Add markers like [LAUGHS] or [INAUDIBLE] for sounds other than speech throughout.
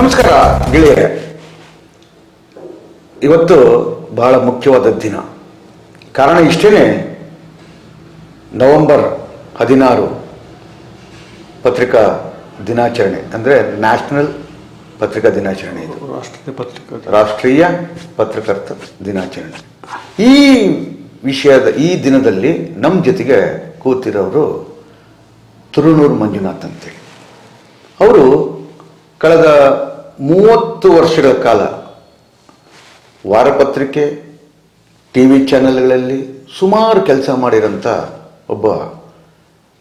ನಮಸ್ಕಾರ ಗೆಳೆಯರೆ. ಇವತ್ತು ಬಹಳ ಮುಖ್ಯವಾದ ದಿನ. ಕಾರಣ ಇಷ್ಟೇ ನವೆಂಬರ್ ಹದಿನಾರು ಪತ್ರಿಕಾ ದಿನಾಚರಣೆ ಅಂದರೆ ನ್ಯಾಷನಲ್ ಪತ್ರಿಕಾ ದಿನಾಚರಣೆ ಇದು. ರಾಷ್ಟ್ರೀಯ ಪತ್ರಿಕಾ ರಾಷ್ಟ್ರೀಯ ಪತ್ರಕರ್ತ ದಿನಾಚರಣೆ. ಈ ವಿಷಯದ ಈ ದಿನದಲ್ಲಿ ನಮ್ಮ ಜೊತೆಗೆ ಕೂತಿರೋರು ತುರುನೂರು ಮಂಜುನಾಥ್ ಅಂತೇಳಿ. ಅವರು ಕಳೆದ ಮೂವತ್ತು ವರ್ಷಗಳ ಕಾಲ ವಾರಪತ್ರಿಕೆ ಟಿ ವಿ ಚಾನೆಲ್ಗಳಲ್ಲಿ ಸುಮಾರು ಕೆಲಸ ಮಾಡಿರೋಂಥ ಒಬ್ಬ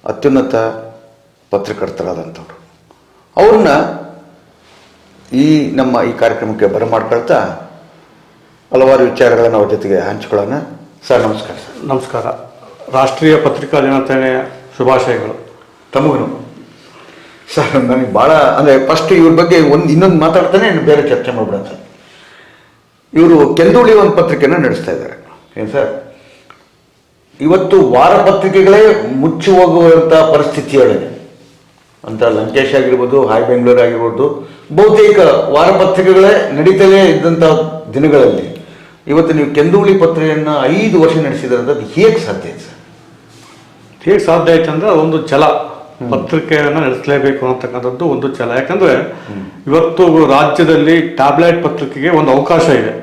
ಅತ್ಯುನ್ನತ ಪತ್ರಕರ್ತರಾದಂಥವ್ರು. ಅವ್ರನ್ನ ಈ ನಮ್ಮ ಈ ಕಾರ್ಯಕ್ರಮಕ್ಕೆ ಬರಮಾಡ್ಕೊಳ್ತಾ ಹಲವಾರು ವಿಚಾರಗಳನ್ನು ಅವ್ರ ಜೊತೆಗೆ ಹಂಚ್ಕೊಳ್ಳೋಣ. ಸರ್, ನಮಸ್ಕಾರ ಸರ್. ನಮಸ್ಕಾರ. ರಾಷ್ಟ್ರೀಯ ಪತ್ರಿಕಾ ದಿನಾಚರಣೆಯ ಶುಭಾಶಯಗಳು. ತಮಗೂ ಸರ್, ನನಗೆ ಭಾಳ ಅಂದರೆ ಫಸ್ಟ್ ಇವ್ರ ಬಗ್ಗೆ ಒಂದು ಇನ್ನೊಂದು ಮಾತಾಡ್ತಾನೆ ಬೇರೆ ಚರ್ಚೆ ಮಾಡ್ಬಿಡೋಣ ಸರ್ ಇವರು ಕೆಂದುಳಿ ಒಂದು ಪತ್ರಿಕೆನ ನಡೆಸ್ತಾ ಇದ್ದಾರೆ. ಏನು ಸರ್? ಇವತ್ತು ವಾರಪತ್ರಿಕೆಗಳೇ ಮುಚ್ಚಿ ಹೋಗುವಂಥ ಪರಿಸ್ಥಿತಿಯೊಳಗೆ ಅಂತ ಲಂಕೇಶ್ ಆಗಿರ್ಬೋದು, ಹಾಯ್ ಬೆಂಗಳೂರು ಆಗಿರ್ಬೋದು, ಬಹುತೇಕ ವಾರಪತ್ರಿಕೆಗಳೇ ನಡೀತಲೇ ಇದ್ದಂಥ ದಿನಗಳಲ್ಲಿ ಇವತ್ತು ನೀವು ಕೆಂದುಳಿ ಪತ್ರಿಕೆಯನ್ನು ಐದು ವರ್ಷ ನಡೆಸಿದ್ರೆ ಅದು ಹೇಗೆ ಸಾಧ್ಯ ಸರ್? ಹೇಗೆ ಸಾಧ್ಯ ಆಯ್ತು ಅಂದ್ರೆ ಒಂದು ಛಲ. ಪತ್ರಿಕೆಯನ್ನು ನಡೆಸಲೇಬೇಕು ಅಂತಕ್ಕಂಥದ್ದು ಒಂದು ಛಲ. ಯಾಕಂದ್ರೆ ಇವತ್ತು ರಾಜ್ಯದಲ್ಲಿ ಟ್ಯಾಬ್ಲೆಟ್ ಪತ್ರಿಕೆಗೆ ಒಂದು ಅವಕಾಶ ಇದೆ.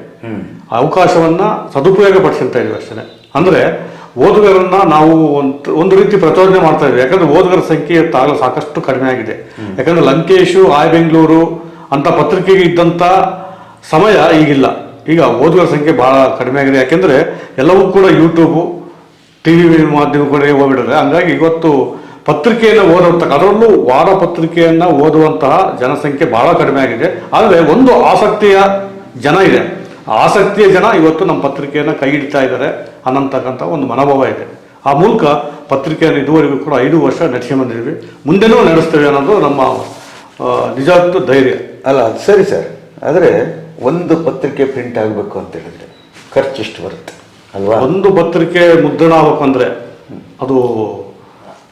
ಆ ಅವಕಾಶವನ್ನ ಸದುಪಯೋಗ ಪಡಿಸ್ತಾ ಇದೀವಿ ಅಷ್ಟೇ. ಅಂದ್ರೆ ಓದುಗರನ್ನ ನಾವು ಒಂದು ಒಂದು ರೀತಿ ಪ್ರಚೋದನೆ ಮಾಡ್ತಾ ಇದ್ದೀವಿ. ಯಾಕಂದ್ರೆ ಓದುಗರ ಸಂಖ್ಯೆ ತಾಗಲ ಸಾಕಷ್ಟು ಕಡಿಮೆ ಆಗಿದೆ. ಯಾಕಂದ್ರೆ ಲಂಕೇಶು ಆಯ್ ಬೆಂಗಳೂರು ಅಂತ ಪತ್ರಿಕೆಗೆ ಇದ್ದಂತ ಸಮಯ ಈಗಿಲ್ಲ. ಈಗ ಓದುಗರ ಸಂಖ್ಯೆ ಬಹಳ ಕಡಿಮೆ ಆಗಿದೆ. ಯಾಕೆಂದ್ರೆ ಎಲ್ಲವೂ ಕೂಡ ಯೂಟ್ಯೂಬು ಟಿವಿ ವಿ ಮಾಧ್ಯಮಗಳೇ ಹಂಗಾಗಿ ಇವತ್ತು ಪತ್ರಿಕೆಯನ್ನು ಓದುವಂತ ಅದರಲ್ಲೂ ವಾರ ಪತ್ರಿಕೆಯನ್ನ ಓದುವಂತಹ ಜನಸಂಖ್ಯೆ ಬಹಳ ಕಡಿಮೆ ಆಗಿದೆ. ಆದರೆ ಒಂದು ಆಸಕ್ತಿಯ ಜನ ಇದೆ. ಆ ಆಸಕ್ತಿಯ ಜನ ಇವತ್ತು ನಮ್ಮ ಪತ್ರಿಕೆಯನ್ನ ಕೈ ಹಿಡಿತಾ ಇದ್ದಾರೆ ಅನ್ನಂತಕ್ಕಂಥ ಒಂದು ಮನೋಭಾವ ಇದೆ. ಆ ಮೂಲಕ ಪತ್ರಿಕೆಯನ್ನು ಇದುವರೆಗೂ ಕೂಡ ಐದು ವರ್ಷ ನಡೆಸಿ ಬಂದಿದ್ವಿ ಮುಂದೆನೂ ನಡೆಸ್ತೇವೆ ಅನ್ನೋದು ನಮ್ಮ ನಿಜಕ್ಕೂ ಧೈರ್ಯ. ಅಲ್ಲ ಅದು ಸರಿ ಸರ್. ಆದರೆ ಒಂದು ಪತ್ರಿಕೆ ಪ್ರಿಂಟ್ ಆಗಬೇಕು ಅಂತ ಹೇಳಿದ್ರೆ ಖರ್ಚು ಎಷ್ಟು ಬರುತ್ತೆ? ಅಲ್ವಾ? ಒಂದು ಪತ್ರಿಕೆ ಮುದ್ರಣ ಆಗ್ಬೇಕಂದ್ರೆ ಅದು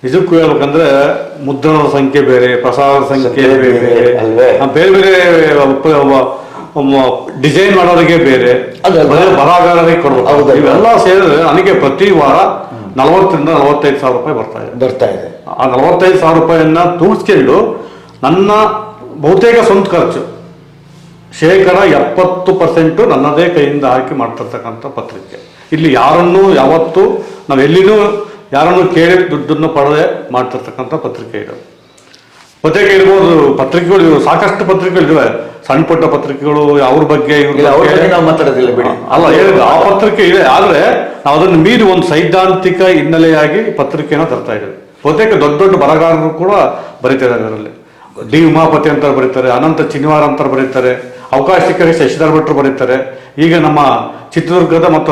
ನಿಜಕ್ಕೂ ಹೇಳ್ಬೇಕಂದ್ರೆ ಮುದ್ರಣ ಸಂಖ್ಯೆ ಬೇರೆ ಪ್ರಸಾರದ ಸಂಖ್ಯೆ ಬೇರೆ. ಬೇರೆ, ಬೇರೆ ಬೇರೆ ಡಿಸೈನ್ ಮಾಡೋರಿಗೆ ಬೇರೆ. ಬರಹಗಾರರಿಗೆ ಕೊಡ್ಬೇಕು? ಇವೆಲ್ಲ ಸೇರಿದ್ರೆ ನನಗೆ ಪ್ರತಿ ವಾರ ನಲವತ್ತರಿಂದ ನಲವತ್ತೈದು ಸಾವಿರ ರೂಪಾಯಿ ಬರ್ತಾ ಇದೆ. ಬರ್ತಾ ಇದೆ. ಆ ನಲವತ್ತೈದು ಸಾವಿರ ರೂಪಾಯಿಯನ್ನ ತೂಗಿಸ್ಕೊಂಡು ನನ್ನ ಬಹುತೇಕ ಸ್ವಂತ ಖರ್ಚು. ಶೇಕಡ ಎಪ್ಪತ್ತು ಪರ್ಸೆಂಟು ನನ್ನದೇ ಕೈಯಿಂದ ಹಾಕಿ ಮಾಡ್ತಿರ್ತಕ್ಕಂಥ ಪತ್ರಿಕೆ. ಇಲ್ಲಿ ಯಾರನ್ನೂ ಯಾವತ್ತು ನಾವು ಎಲ್ಲಿನೂ ಯಾರನ್ನು ಕೇಳಿ ದುಡ್ಡನ್ನು ಪಡೆದೇ ಮಾಡ್ತಿರ್ತಕ್ಕಂಥ ಪತ್ರಿಕೆ ಇದು. ಪತ್ರಿಕೆ ಇರ್ಬೋದು ಪತ್ರಿಕೆಗಳು ಇವು ಸಾಕಷ್ಟು ಪತ್ರಿಕೆಗಳಿವೆ ಸಣ್ಣ ಪುಟ್ಟ ಪತ್ರಿಕೆಗಳು ಅವ್ರ ಬಗ್ಗೆ ನಾವು ಮಾತಾಡೋದಿಲ್ಲ ಬಿಡಿ. ಅಲ್ಲ ಹೇಳಿದ ಆ ಪತ್ರಿಕೆ ಇದೆ ಆದ್ರೆ ನಾವು ಅದನ್ನು ಮೀರಿ ಒಂದು ಸೈದ್ಧಾಂತಿಕ ಹಿನ್ನೆಲೆಯಾಗಿ ಪತ್ರಿಕೆನ ತರ್ತಾ ಇದ್ದೇವೆ. ಬಹುತೇಕ ದೊಡ್ಡ ದೊಡ್ಡ ಬರಗಾರರು ಕೂಡ ಬರೀತಾರೆ ಅದರಲ್ಲಿ. ಡಿ. ಉಮಾಪತಿ ಅಂತ ಬರೀತಾರೆ ಅನಂತ ಚಿನ್ವಾರ್ ಅಂತ ಬರೀತಾರೆ. ಅವಕಾಶ ಸಿಕ್ಕರೆ ಶಶಿಧರ್ ಭಟ್ರು ಬರೀತಾರೆ. ಈಗ ನಮ್ಮ ಚಿತ್ರದುರ್ಗದ ಮತ್ತು